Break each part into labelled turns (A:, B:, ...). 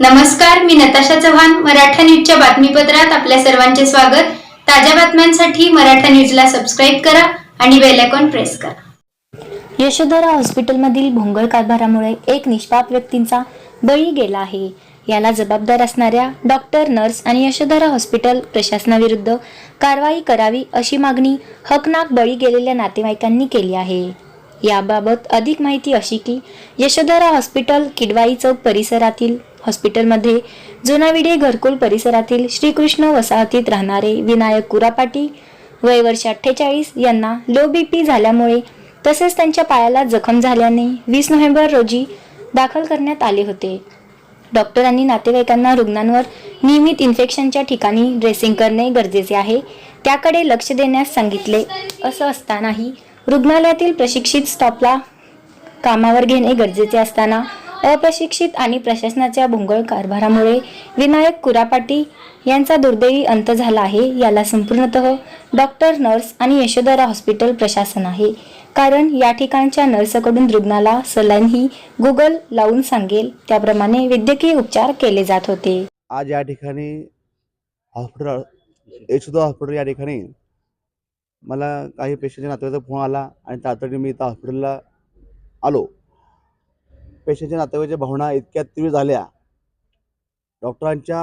A: नमस्कार मी नताशा चव्हाण मराठा न्यूजच्या बातमीपत्रात आपल्या सर्वांचे स्वागत. ताज्या बातम्यांसाठी मराठा न्यूजला सबस्क्राईब करा आणि बेल आयकॉन प्रेस करा.
B: यशोधरा हॉस्पिटलमधील भोंगळ कारभारामुळे एक निष्पाप व्यक्तींचा बळी गेला आहे. याला जबाबदार असणाऱ्या डॉक्टर नर्स आणि यशोधरा हॉस्पिटल प्रशासनाविरुद्ध कारवाई करावी अशी मागणी हकनाक बळी गेलेल्या नातेवाईकांनी केली आहे. याबाबत अधिक माहिती अशी की यशोधरा हॉस्पिटल किडवाई चौक परिसरातील हॉस्पिटलमध्ये. जुनाविडे घरकुल परिसरातील श्रीकृष्ण वसाहतीत राहणारे विनायक कुरापाटी वय वर्ष अठ्ठेचाळीस यांना लो बी पी झाल्यामुळे तसेच त्यांच्या पायाला जखम झाल्याने वीस नोव्हेंबर रोजी दाखल करण्यात आले होते. डॉक्टरांनी नातेवाईकांना रुग्णांवर नियमित इन्फेक्शनच्या ठिकाणी ड्रेसिंग करणे गरजेचे आहे त्याकडे लक्ष देण्यास सांगितले. असं असतानाही रुग्णालयातील प्रशिक्षित स्टाफला कामावर घेणे गरजेचे असताना अप्रशिक्षित आणि प्रशासनाच्या भोंगळ कारभारामुळे विनायक कुरापाटी यांचा दुर्दैवी अंत झाला आहे याला संपूर्णतः डॉक्टर नर्स आणि यशोधरा हॉस्पिटल प्रशासन आहे. कारण या ठिकाणच्या नर्सकडून रुग्णाला सलाईन ही गुगल लावून सांगेल त्याप्रमाणे वैद्यकीय उपचार केले जात होते.
C: आज या ठिकाणी हॉस्पिटल यशोदा हॉस्पिटल या ठिकाणी मला काही पेशंटच्या नातेवाईचा फोन आला आणि तातडीने मी इथं हॉस्पिटलला आलो. पेशंटच्या नातेवाईच्या भावना इतक्या तीव्र झाल्या. डॉक्टरांच्या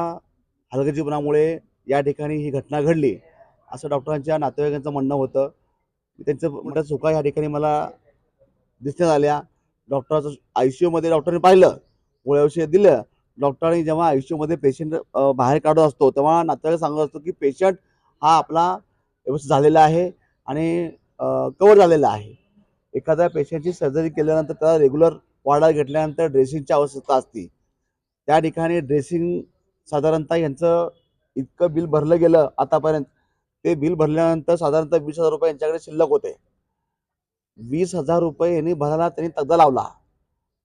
C: हलगजीपणामुळे या ठिकाणी ही घटना घडली. असं डॉक्टरांच्या नातेवाईकांचं म्हणणं होतं. त्यांचं मोठ्या चुका या ठिकाणी मला दिसण्यात आल्या. डॉक्टराचं आय सी यूमध्ये डॉक्टरने पाहिलं. गोळ्या औषध दिलं. डॉक्टरांनी जेव्हा आय सी यूमध्ये पेशंट बाहेर काढत असतो तेव्हा नातेवाईक सांगत असतो की पेशंट हा आपला व्यवस्थित झालेला आहे आणि कवर झालेला आहे. एखाद्या पेशंटची सर्जरी केल्यानंतर त्याला रेग्युलर वाढा घेतल्यानंतर ड्रेसिंगची आवश्यकता असते. त्या ठिकाणी ड्रेसिंग साधारणतः यांचं इतकं बिल भरलं गेलं आतापर्यंत ते बिल भरल्यानंतर साधारणतः वीस हजार रुपये यांच्याकडे शिल्लक होते. वीस हजार रुपये यांनी भरायला त्यांनी तगदा लावला.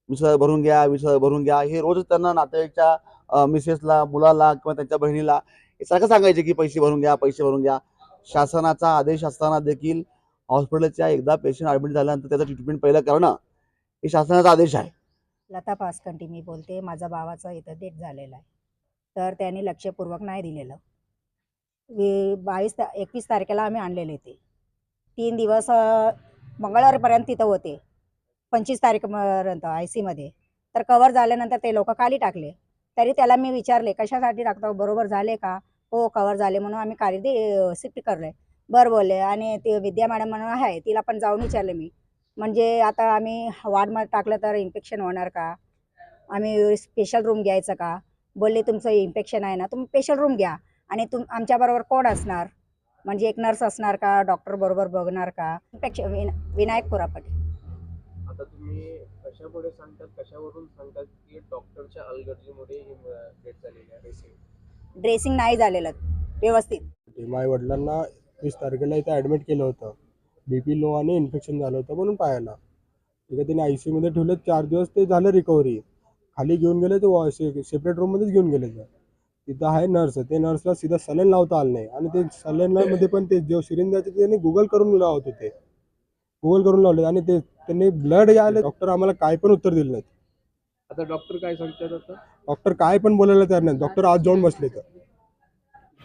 C: वीस हजार भरून घ्या वीस हजार भरून घ्या हे रोज त्यांना नातेवाईकच्या मिसेसला मुलाला किंवा त्यांच्या बहिणीला हे सारखं सांगायचे की पैसे भरून घ्या पैसे भरून घ्या. शासनाचा आदेश असताना देखील हॉस्पिटलच्या एकदा पेशंट ॲडमिट झाल्यानंतर त्याचं ट्रीटमेंट पहिलं करणं हे शासनाचा आदेश आहे.
D: लता पासकंटी मी बोलते माझा भावाचा इथं डेट झालेला आहे. तर त्यांनी लक्षपूर्वक नाही दिलेलं. वी बावीस ता एकवीस तारखेला आम्ही आणलेले ते. तीन दिवस मंगळवारपर्यंत तिथं होते. पंचवीस तारीखपर्यंत आय सीमध्ये. तर कवर झाल्यानंतर ते लोक खाली टाकले. तरी त्याला मी विचारले कशासाठी टाकतो? बरोबर झाले का? हो कवर झाले म्हणून आम्ही खाली दे शिफ्ट करले बरं बोलले. आणि ते विद्या मॅडम म्हणून आहे तिला पण जाऊन विचारले मी. म्हणजे आता आम्ही वार्डमध्ये टाकलं तर इन्फेक्शन होणार का? आम्ही स्पेशल रूम घ्यायचं का? बोलले तुमचं इन्फेक्शन आहे ना तुम्ही स्पेशल रूम घ्या. आणि तुम आमच्याबरोबर कोण असणार? म्हणजे एक नर्स असणार का? डॉक्टर बरोबर बघणार का? इन्फेक्शन विन विनायक कुरापटे.
E: आता तुम्ही कशा पुढे सांगतात कशावरून सांगतात की डॉक्टरच्या अलगर्जीमुळे ही डेट झालेली आहे? रेसिंग
D: ड्रेसिंग नाही झालेलं. व्यवस्थित.
F: माझ्या वडिलांना वीस तारखेला इथं ॲडमिट केलं होतं. बी पी लो आणि इन्फेक्शन झालं होतं म्हणून पायाला. तिकडे त्यांनी आय सी यूमध्ये ठेवले चार दिवस ते झालं रिकव्हरी खाली घेऊन गेले ते सेपरेट रूममध्येच घेऊन गेले ते. तिथं आहे नर्स ते नर्सला सीधा सलेन लावता आलं नाही. आणि ते सलेनमध्ये पण ते जो सिरिंज द्यायचे त्यांनी गुगल करून लावत होते. गुगल करून लावले आणि ते त्यांनी ब्लड यायला डॉक्टर आम्हाला काय पण उत्तर दिलं नाही.
E: आता डॉक्टर काय सांगतात आता?
F: डॉक्टर काय पण बोलायला तयार नाही. डॉक्टर आज जाऊन बसले तर.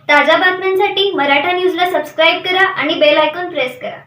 G: ताज्या बातम्यांसाठी मराठा न्यूजला सबस्क्राईब करा आणि बेल आयकॉन प्रेस करा.